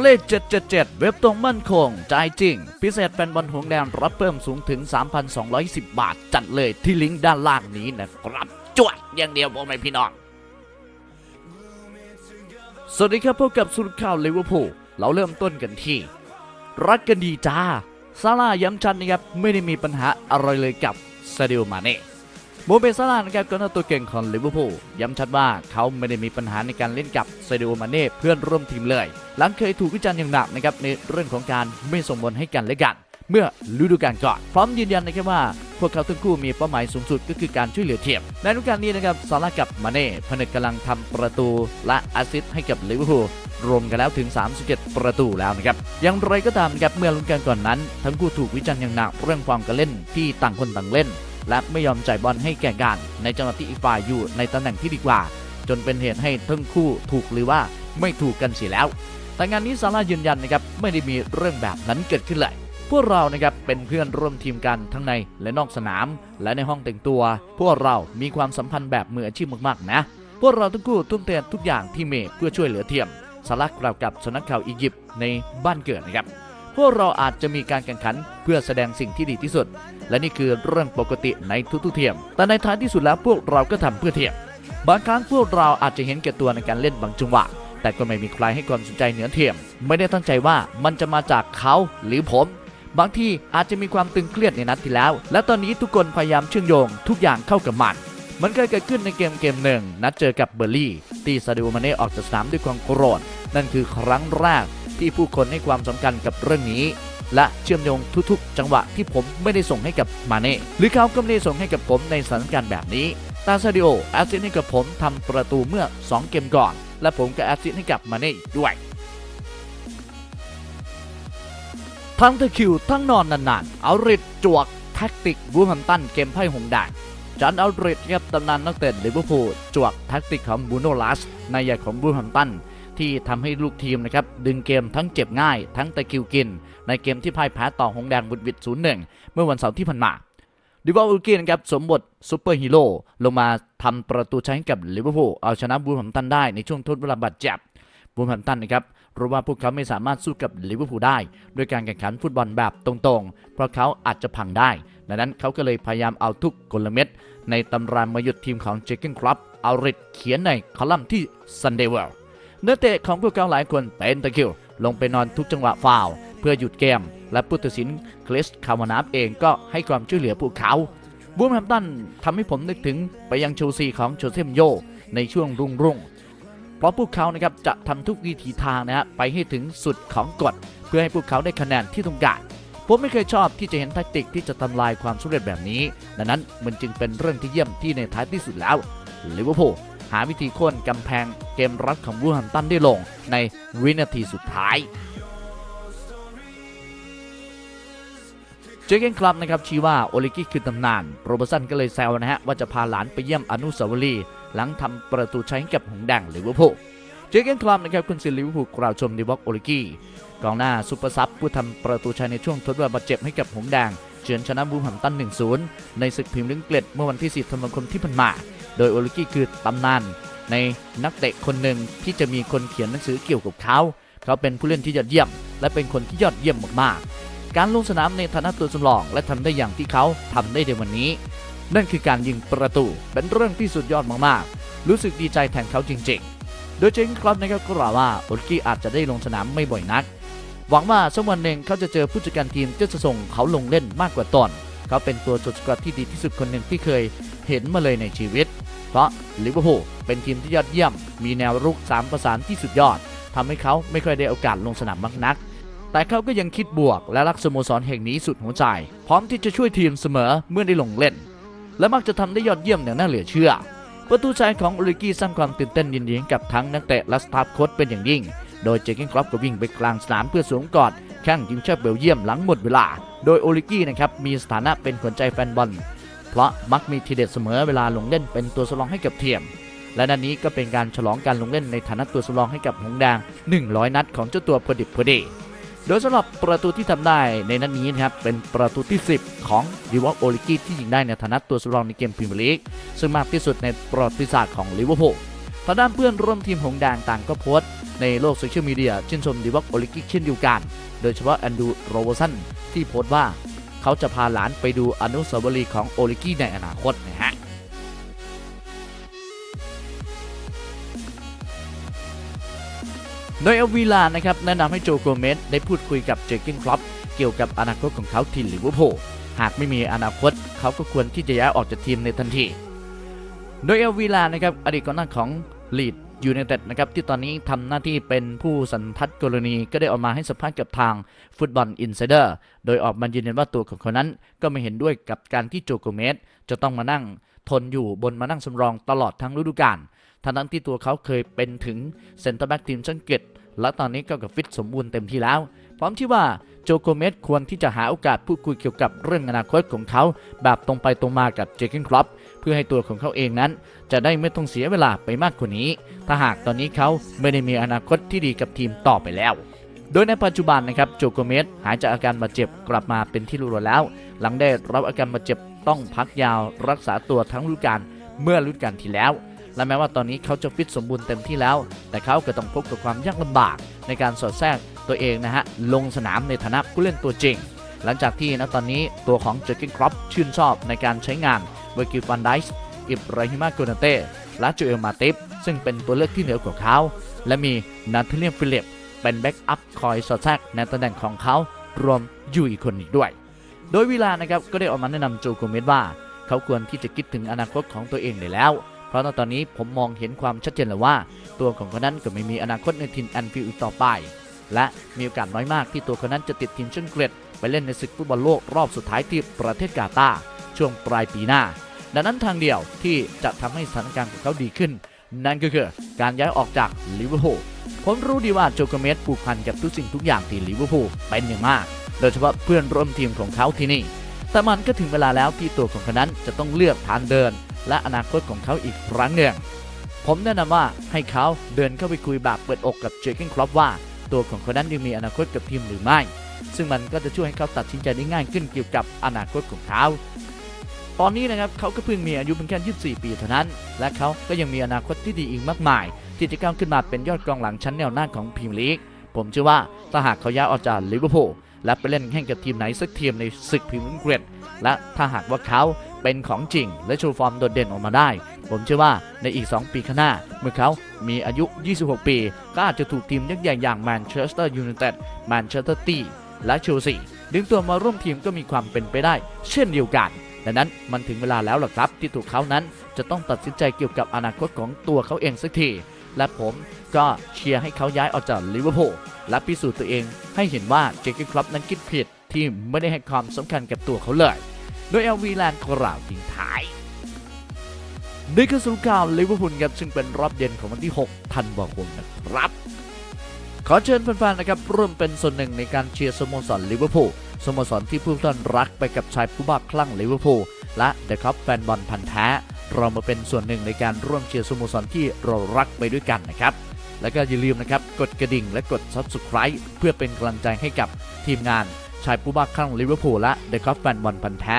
เล่777 เว็บตรงมั่นคงจ่ายจริง พิเศษแฟนบอลหงแดงรับเพิ่มสูงถึง 3,210 บาท จัดเลยที่ลิงก์ด้านล่างนี้นะครับ จวดอย่างเดียวบอกไม่พี่น้อง สวัสดีครับพบกับสุดข่าวลิเวอร์พูลเราเริ่มต้นกันที่ รักกันดีจ้าซาร่าย้ำชัดนะครับ ไม่ได้มีปัญหาอะไรเลยกับซาดิโอมาเน่ โมเบซาร่านะครับก็น่าตัวเก่งของลิเวอร์พูลย้ำชัดว่าเขาไม่ได้มีปัญหาในการเล่นกับซดิโอมาเน่เพื่อนร่วมทีมเลย หลังเคยถูกวิจารณ์อย่างหนักนะครับในเรื่องของการไม่ส่งบอลให้กันและกัน เมื่อฤดูกาลก่อนพร้อมยืนยันนะครับว่าพวกเขาทั้งคู่มีเป้าหมายสูงสุดก็คือการช่วยเหลือเทียมในฤดูกาลนี้นะครับซาร่ากับมาเน่ผนึกกำลังทำประตูและแอสซิสต์ให้กับลิเวอร์พูลรวมกันแล้วถึง 37 ประตูแล้วนะครับอย่างไรก็ตามนะครับเมื่อลุ้นกันก่อนนั้น ทั้งคู่ถูกวิจารณ์อย่างหนักเรื่องความการเล่นที่ต่างคนต่างเล่น และไม่ยอมจ่ายบอลให้แก่กัน ในจังหวะที่อีกฝ่ายอยู่ในตำแหน่งที่ดีกว่า จนเป็นเหตุให้ทั้งคู่ถูกหรือว่าไม่ถูกกันเสียแล้ว แต่งานนี้ซาร่ายืนยันนะครับไม่ได้มีเรื่องแบบนั้นเกิดขึ้นเลยพวกเรานะครับเป็นเพื่อนร่วมทีมกันทั้งในและนอกสนาม และในห้องแต่งตัว พวกเรามีความสัมพันธ์แบบมืออาชีพมากๆนะ พวกเราทั้งคู่ทุ่มเททุกอย่างที่เมเพื่อช่วยเหลือเทียมสลักกล่าวกับสนักข่าวอียิปต์ในบ้านเกิดนะครับ พวกเราอาจจะมีการแข่งขันเพื่อแสดงสิ่งที่ดีที่สุด และนี่คือเรื่องปกติในทุกๆเทียม แต่ในท้ายที่สุดแล้วพวกเราก็ทำเพื่อเทียม บางครั้งพวกเราอาจจะเห็นแก่ตัวในการเล่นบางจังหวะ แต่ก็ไม่มีใครให้ความสนใจเหนือเทียม ไม่ได้ตั้งใจว่ามันจะมาจากเขาหรือผม บางทีอาจจะมีความตึงเครียดในนัดที่แล้ว และตอนนี้ทุกคนพยายามเชื่อมโยงทุกอย่างเข้ากับมันมันเคยเกิดขึ้นในเกมเกมหนึ่ง นัดเจอกับเบอร์ลี่ ตีซาดิโอมาเน่ออกจากสนามด้วยความโกรธ นั่นคือครั้งแรก ที่ผู้คนให้ความสำคัญกับเรื่องนี้ และเชื่อมโยงทุกๆ จังหวะที่ผมไม่ได้ส่งให้กับมาเน่หรือเขาก็ไม่ได้ส่งให้กับผมในสถานการณ์แบบนี้ตาซาดิโอแอสซิสให้กับผมทำประตูเมื่อ 2 เกมก่อน และผมก็แอสซิสให้กับมาเน่ด้วยทั้งตะคิวทั้งนอนนานๆ เอาริดจวกแท็กติกบูฮัมตันเกมไพ่หงแดงจานเอาริดครับตำนานนักเตะลิเวอร์พูลจวกแท็กติกของบูโนลัสในใหญ่ของบูฮัมตัน ที่ทำให้ลูกทีมนะครับดึงเกมทั้งเจ็บง่าย ทั้งตะคิวกิน ในเกมที่พ่ายแพ้ต่อหงแดงบุดวิดศูนย์หนึ่งเมื่อวันเสาร์ที่ผ่านมาดิวอลอุลกินนะครับสมบทซูเปอร์ฮีโร่ลงมาทำประตูใช้กับลิเวอร์พูลเอาชนะบูมฮัมตันได้ในช่วงทดเวลาบาดเจ็บบูมแฮมตันนะครับรู้ว่าพวกเขาไม่สามารถสู้กับลิเวอร์พูลได้ด้วยการแข่งขันฟุตบอลแบบตรงๆ เพราะเขาอาจจะพังได้ ดังนั้นเขาก็เลยพยายามเอาทุกกลเม็ดในตำรามาหยุดทีมของเจคเกนครับเอาริดเขียนในคอลัมน์ที่ Sunday World นักเตะของพวกเขาหลายคนเป็นตะคิว ลงไปนอนทุกจังหวะฟาวเพื่อหยุดเกม และผู้ตัดสินคริสคาวานาฟเองก็ให้ความช่วยเหลือพวกเขาบูมแฮมตันทำให้ผมนึกถึงไปยังเชลซีของโจเซมโยในช่วงรุ่งรุ่ง เพราะพวกเขานะครับจะทำทุกวิถีทางนะฮะไปให้ถึงสุดของกฎ เพื่อให้พวกเขาได้คะแนนที่ต้องการผมไม่เคยชอบที่จะเห็นแทคติกที่จะทำลายความสำเร็จแบบนี้ ดังนั้นมันจึงเป็นเรื่องที่เยี่ยมที่ในท้ายที่สุดแล้วลิเวอร์พูลหาวิธีโค่นกำแพง เกมรับของวูแฮมตันได้ลงในวินาทีสุดท้ายเจเกนคลับนะครับชี้ว่าโอลิกี้คือตำนานโรเบอร์สันก็เลยแซวนะฮะ ว่าจะพาหลานไปเยี่ยมอนุสาวรีย์หลังทำประตูใช้ให้กับหงแดงลิเวอร์พูลเจเกนคลับนะครับคุณซิลิเวอร์พูลกล่าวชมดีวอกโอลิกี้กองหน้าซุปเปอร์ซับผู้ทำประตูชัยในช่วงทดเวลาบาดเจ็บให้กับหงแดงเฉือนชนะบูมแฮมตัน 1-0 ในศึกพรีเมียร์ลีกอังกฤษเมื่อวันที่ 10 ธันวาคมที่ผ่านมา โดยโอลิกี้คือตำนาน ในนักเตะคนหนึ่งที่จะมีคนเขียนหนังสือเกี่ยวกับเขา เขาเป็นผู้เล่นที่ยอดเยี่ยม และเป็นคนที่ยอดเยี่ยมมากๆ การลงสนามในฐานะตัวสำรองและทำได้อย่างที่เขาทำได้ในวันนี้ นั่นคือการยิงประตูเป็นเรื่องที่สุดยอดมากๆ รู้สึกดีใจแทนเขาจริง ๆ โดยเจงครับนะครับก็กล่าวว่าโอลกี้อาจจะได้ลงสนามไม่บ่อยนัก หวังว่าสักวันหนึ่งเขาจะเจอผู้จัดการทีมที่จะส่งเขาลงเล่นมากกว่าตอนเขาเป็นตัวจุดสกัดที่ดีที่สุดคนหนึ่งที่เคยเห็นมาเลยในชีวิต เพราะลิเวอร์พูลเป็นทีมที่ยอดเยี่ยม มีแนวรุก3ประสานที่สุดยอดทำให้เขาไม่ค่อยได้โอกาสลงสนามมากนัก แต่เขาก็ยังคิดบวกและรักสโมสรแห่งนี้สุดหัวใจ พร้อมที่จะช่วยทีมเสมอเมื่อได้ลงเล่น และมักจะทำได้ยอดเยี่ยมอย่างน่าเหลือเชื่อ ประตูชัยของโอลิกี้สร้างความตื่นเต้นยินดีกับทั้งนักเตะและสตาฟโค้ชเป็นอย่างยิ่ง โดยเจคเกนครอปก็วิ่งไปกลางสนามเพื่อสวมกอดแข้งทีมชาติเบลเยียมหลังหมดเวลา โดยโอลิกี้นะครับมีสถานะเป็นขวัญใจแฟนบอล เพราะมักมีทีเด็ดเสมอเวลาลงเล่นเป็นตัวสำรองให้กับเทียม และนัดนนี้ก็เป็นการฉลองการลงเล่นในฐานะตัวสำรองให้กับหงส์แดง 100 นัดของเจ้าตัวพอดิบพอดี โดยสำหรับประตูที่ทำได้ในนัดนี้นะครับเป็นประตูที่ 10 ของดิวอกโอลิกี้ที่ยิงได้ในฐานะตัวสำรองในเกมพรีเมียร์ลีกซึ่งมากที่สุดในประวัติศาสตร์ของลิเวอร์พูลทางด้านเพื่อนร่วมทีมหงส์แดงต่างก็โพสต์ในโลกโซเชียลมีเดียชื่นชมดีวักโอลิกิเช่นเดียวกัน โดยเฉพาะแอนดูโรเวอร์สันที่โพสต์ว่า เขาจะพาหลานไปดูอนุสาวรีย์ของโอลิกิในอนาคตนะฮะโดยเอลวีลานะครับแนะนำให้โจโกเมสได้พูดคุยกับเจอร์เกนคลอปเกี่ยวกับอนาคตของเขาที่ลิเวอร์พูลหากไม่มีอนาคต เขาก็ควรที่จะย้ายออกจากทีมในทันที โดยเอลวีลานะครับอดีตกองหน้าของลีด ยูไนเต็ดนะครับที่ตอนนี้ทำหน้าที่เป็นผู้สันทัดกรณีก็ได้ออกมาให้สัมภาษณ์กับทางฟุตบอลอินไซเดอร์โดยออกมายืนยันว่าตัวของเขานั้น ก็ไม่เห็นด้วยกับการที่โจโกเมสจะต้องมานั่งทนอยู่บนมานั่งสำรองตลอดทั้งฤดูกาลทั้งที่ตัวเขาเคยเป็นถึงเซนเตอร์แบ็กทีมชังเกตและตอนนี้ก็กับฟิตสมบูรณ์เต็มที่แล้ว พร้อมที่ว่า โจโกเมสควรที่จะหาโอกาสพูดคุยเกี่ยวกับเรื่องอนาคตของเขา แบบตรงไปตรงมากับเจคเกนครอปเพื่อให้ตัวของเขาเองนั้น จะได้ไม่ต้องเสียเวลาไปมากกว่านี้ ถ้าหากตอนนี้เขาไม่ได้มีอนาคตที่ดีกับทีมต่อไปแล้ว โดยในปัจจุบันนะครับโจโกเมสหายจากอาการบาดเจ็บกลับมาเป็นที่รู้ัวแล้ว หลังได้รับอาการบาดเจ็บต้องพักยาวรักษาตัวทั้งฤดูกาลเมื่อฤดูกาลที่แล้วและแม้ว่าตอนนี้เขาจะฟิตสมบูรณ์เต็มที่แล้ว แต่เขาก็ต้องพบกับความยากลำบากในการสอดแทรก ตัวเองนะฮะ ลงสนามในฐานะผู้เล่นตัวจริง หลังจากที่ณตอนนี้ตัวของเจอร์กินครอปชื่นชอบในการใช้งานเวอร์กิฟันไดส์อิบราฮิมาโกนาเต้และจูเอลมาติฟซึ่งเป็นตัวเลือกที่เหนือกว่าเขา และมีนาธาเลียมฟิลิป เป็นแบ็กอัพคอยสอดแทรกในตำแหน่งของเขารวมอยู่อีกคนอีกด้วย โดยเวลานะครับก็ได้ออกมาแนะนำโจโกเมสว่า เขาควรที่จะคิดถึงอนาคตของตัวเองได้แล้ว เพราะณตอนนี้ผมมองเห็นความชัดเจนแล้วว่า ตัวของเขานั้นก็ไม่มีอนาคตในทีมแอนฟิลด์อีกต่อไป และมีโอกาสน้อยมากที่ตัวเขานั้นจะติดทีมเช่นเกรดไปเล่นในศึกฟุตบอลโลกรอบสุดท้ายที่ประเทศกาตาร์ช่วงปลายปีหน้า ดังนั้นทางเดียวที่จะทำให้สถานการณ์ของเขาดีขึ้น นั่นก็คือการย้ายออกจากลิเวอร์พูลผมรู้ดีว่าโจกเมสผูกพันกับทุกสิ่งทุกอย่างที่ลิเวอร์พูลเป็นอย่างมาก โดยเฉพาะเพื่อนร่วมทีมของเขาที่นี่ แต่มันก็ถึงเวลาแล้วที่ตัวของเขานั้นจะต้องเลือกทางเดิน และอนาคตของเขาอีกครั้งหนึ่งผมแนะนำว่าให้เขาเดินเข้าไปคุยแบบเปิดอกกับเจอร์เกนครอปว่า ตัวของเขานั้นยังมีอนาคตกับทีมหรือไม่ ซึ่งมันก็จะช่วยให้เขาตัดสินใจได้ง่ายขึ้นเกี่ยวกับอนาคตของเขาตอนนี้นะครับเขาก็เพิ่งมีอายุเพียงแค่24 ปีเท่านั้น และเขาก็ยังมีอนาคตที่ดีอีกมากมาย ที่จะก้าวขึ้นมาเป็นยอดกองหลังชั้นแนวหน้าของพรีเมียร์ลีก ผมเชื่อว่าถ้าหากเขาย้ายออกจากลิเวอร์พูลและไปเล่นแข่งกับทีมไหนสักทีมในศึกพรีเมียร์ลีกและถ้าหากว่าเขา เป็นของจริง และโชว์ฟอร์มโดดเด่นออกมาได้ ผมเชื่อว่าในอีก 2 ปีข้างหน้า เมื่อเขามีอายุ 26 ปี ก็อาจจะถูกทีมยักษ์ใหญ่อย่างแมนเชสเตอร์ยูไนเต็ดแมนเชสเตอร์ตีและเชลซีดึงตัวมาร่วมทีมก็มีความเป็นไปได้ เช่นเดียวกันดังนั้นมันถึงเวลาแล้วล่ะครับ ที่ตัวเขานั้นจะต้องตัดสินใจเกี่ยวกับอนาคตของตัวเขาเองสักที และผมก็เชียร์ให้เขาย้ายออกจากลิเวอร์พูลและพิสูจน์ตัวเองให้เห็นว่าเจคกี้ครอปนั้นคิดผิดที่ไม่ได้ให้ความสำคัญกับตัวเขาเลย โดยเอลวีแลนด์กล่าวทิ้งท้ายนี่คือสรุปข่าวลิเวอร์พูลครับซึ่งเป็นรอบเย็นของวันที่ 6 ธันวาคมนะครับ ขอเชิญแฟนๆนะครับร่วมเป็นส่วนหนึ่งในการเชียร์สโมสรลิเวอร์พูลสโมสรที่ผู้ท่านรักไปกับชายผู้บ้าคลั่งลิเวอร์พูลและเดอะครับแฟนบอลพันธ์แท้ เรามาเป็นส่วนหนึ่งในการร่วมเชียร์สโมสรที่เรารักไปด้วยกันนะครับ แล้วก็อย่าลืมนะครับกดกระดิ่งและกด Subscribe เพื่อเป็นกำลังใจให้กับทีมงานชายผู้บ้าคลั่งลิเวอร์พูลและเดอะครับแฟนบอลพันธ์แท้